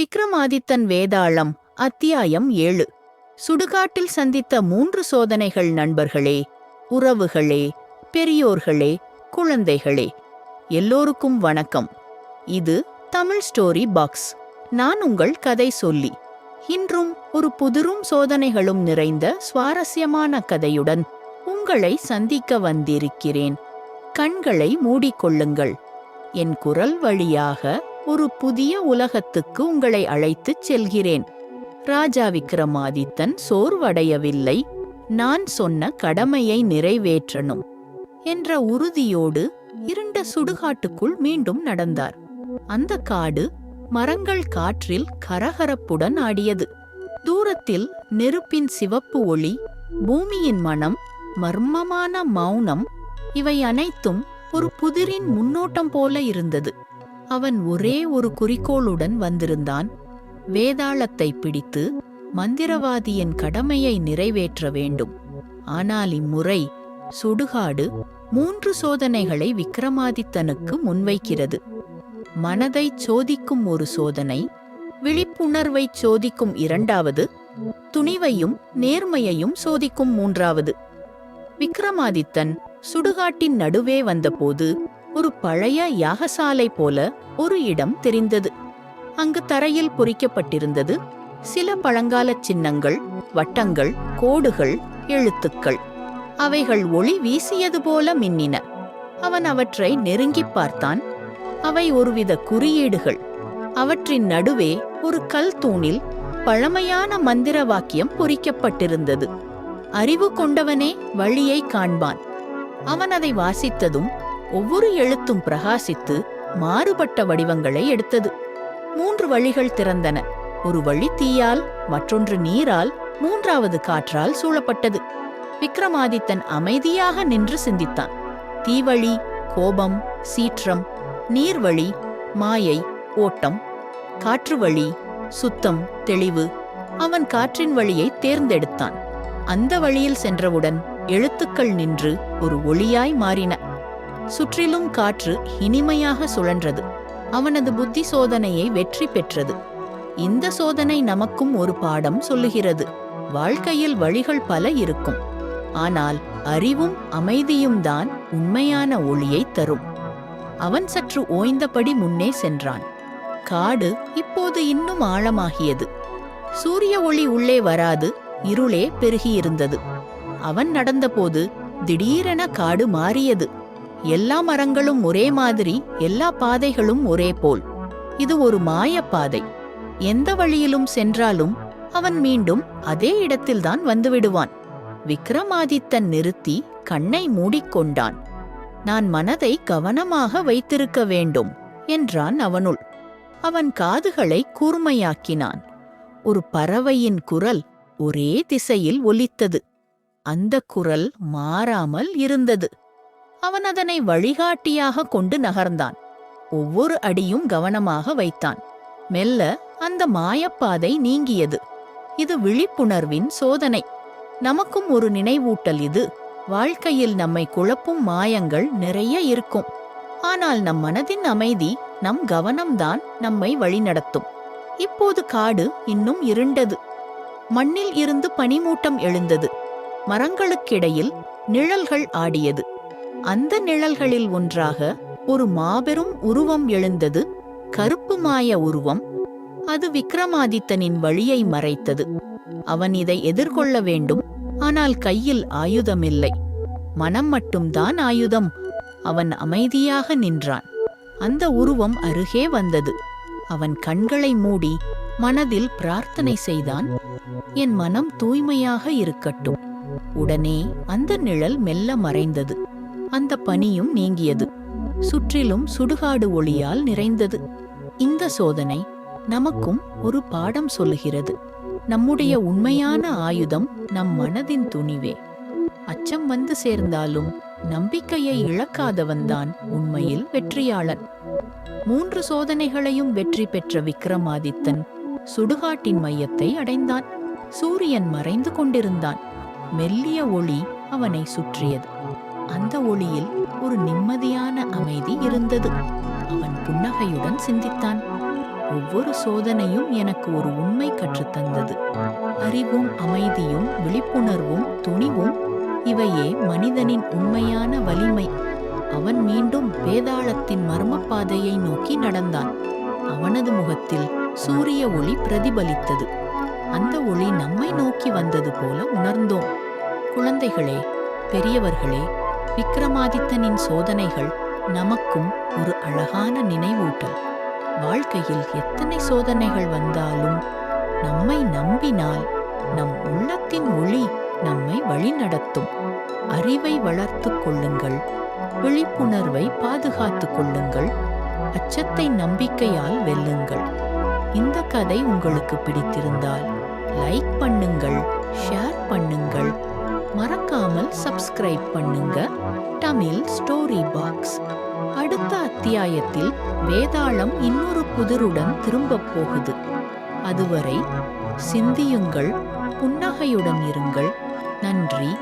விக்ரமாதித்தன் வேதாளம் அத்தியாயம் ஏழு. சுடுகாட்டில் சந்தித்த மூன்று சோதனைகள் நண்பர்களே உறவுகளே பெரியோர்களே குழந்தைகளே எல்லோருக்கும் வணக்கம். இது தமிழ் ஸ்டோரி பாக்ஸ். நான் உங்கள் கதை சொல்லி. இன்றும் ஒரு புதிரும் சோதனைகளும் நிறைந்த சுவாரஸ்யமான கதையுடன் உங்களை சந்திக்க வந்திருக்கிறேன். கண்களை மூடிக்கொள்ளுங்கள். என் குரல் வழியாக ஒரு புதிய உலகத்துக்கு உங்களை அழைத்துச் செல்கிறேன். ராஜா விக்ரமாதித்தன் சோர்வடையவில்லை. நான் சொன்ன கடமையை நிறைவேற்றணும் என்ற உறுதியோடு இருண்ட சுடுகாட்டுக்குள் மீண்டும் நடந்தார். அந்த காடு மரங்கள் காற்றில் கரகரப்புடன் ஆடியது. தூரத்தில் நெருப்பின் சிவப்பு ஒளி பூமியின் மனம் மர்மமான மௌனம் இவை அனைத்தும் ஒரு புதிரின் முன்னோட்டம் போல இருந்தது. அவன் ஒரே ஒரு குறிக்கோளுடன் வந்திருந்தான். வேதாளத்தை பிடித்து மந்திரவாதியின் கடமையை நிறைவேற்ற வேண்டும். ஆனால் இம்முறை சுடுகாடு மூன்று சோதனைகளை விக்ரமாதித்தனுக்கு முன்வைக்கிறது. மனதை சோதிக்கும் ஒரு சோதனை விழிப்புணர்வை சோதிக்கும் இரண்டாவது துணிவையும் நேர்மையையும் சோதிக்கும் மூன்றாவது. விக்ரமாதித்தன் சுடுகாட்டின் நடுவே வந்தபோது ஒரு பழைய யாகசாலை போல ஒரு இடம் தெரிந்தது. அங்கு தரையில் பொறிக்கப்பட்டிருந்தது சில பழங்கால சின்னங்கள் வட்டங்கள் கோடுகள் எழுத்துக்கள். அவைகள் ஒளி வீசியது போல மின்னின. அவன் அவற்றை நெருங்கிப் பார்த்தான். அவை ஒருவித குறியீடுகள். அவற்றின் நடுவே ஒரு கல் தூணில் பழமையான மந்திர வாக்கியம் பொறிக்கப்பட்டிருந்தது. அறிவு கொண்டவனே வழியை காண்பான். அவன் அதை வாசித்ததும் ஒவ்வொரு எழுத்தும் பிரகாசித்து மாறுபட்ட வடிவங்களை எடுத்தது. மூன்று வழிகள் திறந்தன. ஒரு வழி தீயால் மற்றொன்று நீரால் மூன்றாவது காற்றால் சூழப்பட்டது. விக்ரமாதித்தன் அமைதியாக நின்று சிந்தித்தான். தீவழி கோபம் சீற்றம் நீர்வழி மாயை ஓட்டம் காற்று வழி சுத்தம் தெளிவு அவன் காற்றின் வழியை தேர்ந்தெடுத்தான். அந்த வழியில் சென்றவுடன் எழுத்துக்கள் நின்று ஒரு ஒளியாய் மாறின. சுற்றிலும் காற்று இனிமையாக சுழன்றது. அவனது புத்தி சோதனையை வெற்றி பெற்றது. இந்த சோதனை நமக்கும் ஒரு பாடம் சொல்லுகிறது. வாழ்க்கையில் வழிகள் பல இருக்கும். ஆனால் அறிவும் அமைதியும் தான் உண்மையான ஒளியை தரும். அவன் சற்று ஓய்ந்தபடி முன்னே சென்றான். காடு இப்போது இன்னும் ஆழமாகியது. சூரிய ஒளி உள்ளே வராது இருளே பெருகியிருந்தது. அவன் நடந்தபோது திடீரென காடு மாறியது. எல்லா மரங்களும் ஒரே மாதிரி எல்லா பாதைகளும் ஒரே போல். இது ஒரு மாயப்பாதை எந்த வழியிலும் சென்றாலும் அவன் மீண்டும் அதே இடத்தில்தான் வந்துவிடுவான் விக்ரமாதித்தன் நிறுத்தி கண்ணை மூடிக்கொண்டான் நான் மனதை கவனமாக வைத்திருக்க வேண்டும் என்றான் அவனுள். அவன் காதுகளை கூர்மையாக்கினான். ஒரு பறவையின் குரல் ஒரே திசையில் ஒலித்தது. அந்த குரல் மாறாமல் இருந்தது. அவன் அதனை வழிகாட்டியாக கொண்டு நகர்ந்தான். ஒவ்வொரு அடியும் கவனமாக வைத்தான். மெல்ல அந்த மாயப்பாதை நீங்கியது. இது விழிப்புணர்வின் சோதனை. நமக்கும் ஒரு நினைவூட்டல் இது. வாழ்க்கையில் நம்மை குழப்பும் மாயங்கள் நிறைய இருக்கும். ஆனால் நம் மனதின் அமைதி நம் கவனம்தான் நம்மை வழிநடத்தும். இப்போது காடு இன்னும் இருண்டது. மண்ணில் இருந்து பனிமூட்டம் எழுந்தது. மரங்களுக்கிடையில் நிழல்கள் ஆடியது. அந்த நிழல்களில் ஒன்றாக ஒரு மாபெரும் உருவம் எழுந்தது. கருப்பு மாய உருவம். அது விக்ரமாதித்தனின் வழியை மறைத்தது. அவன் இதை எதிர்கொள்ள வேண்டும். ஆனால் கையில் ஆயுதமில்லை. மனம் மட்டும்தான் ஆயுதம். அவன் அமைதியாக நின்றான். அந்த உருவம் அருகே வந்தது. அவன் கண்களை மூடி மனதில் பிரார்த்தனை செய்தான். என் மனம் தூய்மையாக இருக்கட்டும். உடனே அந்த நிழல் மெல்ல மறைந்தது. அந்த பனியும் நீங்கியது. சுற்றிலும் சுடுகாடு ஒளியால் நிறைந்தது. இந்த சோதனை நமக்கும் ஒரு பாடம் சொல்லுகிறது. நம்முடைய உண்மையான ஆயுதம் நம் மனதின் துணிவே. அச்சம் வந்து சேர்ந்தாலும் நம்பிக்கையை இழக்காதவன்தான் உண்மையில் வெற்றியாளன். மூன்று சோதனைகளையும் வெற்றி பெற்ற விக்ரமாதித்தன் சுடுகாட்டின் மையத்தை அடைந்தான். சூரியன் மறைந்து கொண்டிருந்தான். மெல்லிய ஒளி அவனை சுற்றியது. அந்த ஒளியில் ஒரு நிம்மதியான அமைதி இருந்தது. அவன் புன்னகையுடன் சிந்தித்தான். ஒவ்வொரு சோதனையும் எனக்கு ஒரு உண்மை கற்றுத்தந்தது. அறிவும் அமைதியும் விழிப்புணர்வும் துணிவும் இவையே மனிதனின் உண்மையான வலிமை. அவன் மீண்டும் வேதாளத்தின் மர்ம பாதையை நோக்கி நடந்தான். அவனது முகத்தில் சூரிய ஒளி பிரதிபலித்தது. அந்த ஒளி நம்மை நோக்கி வந்தது போல உணர்ந்தோம். குழந்தைகளே பெரியவர்களே விக்ரமாதித்தனின் சோதனைகள் நமக்கும் ஒரு அழகான நினைவூட்டல் வாழ்க்கையில் எத்தனை சோதனைகள் வந்தாலும் நம்மை நம்பினால் நம் உள்ளத்தின் ஒளி நம்மை வழிநடத்தும். அறிவை வளர்த்துக் கொள்ளுங்கள் விழிப்புணர்வை பாதுகாத்து கொள்ளுங்கள் அச்சத்தை நம்பிக்கையால் வெல்லுங்கள். இந்த கதை உங்களுக்கு பிடித்திருந்தால் லைக் பண்ணுங்கள் ஷேர் பண்ணுங்கள் மறக்காமல் சப்ஸ்கிரைப் பண்ணுங்க. தமிழ் ஸ்டோரி பாக்ஸ் அடுத்த அத்தியாயத்தில் வேதாளம் இன்னொரு புதிருடன் திரும்பப் போகுது. அதுவரை சிந்தியுங்கள் புன்னகையுடன் இருங்கள். நன்றி.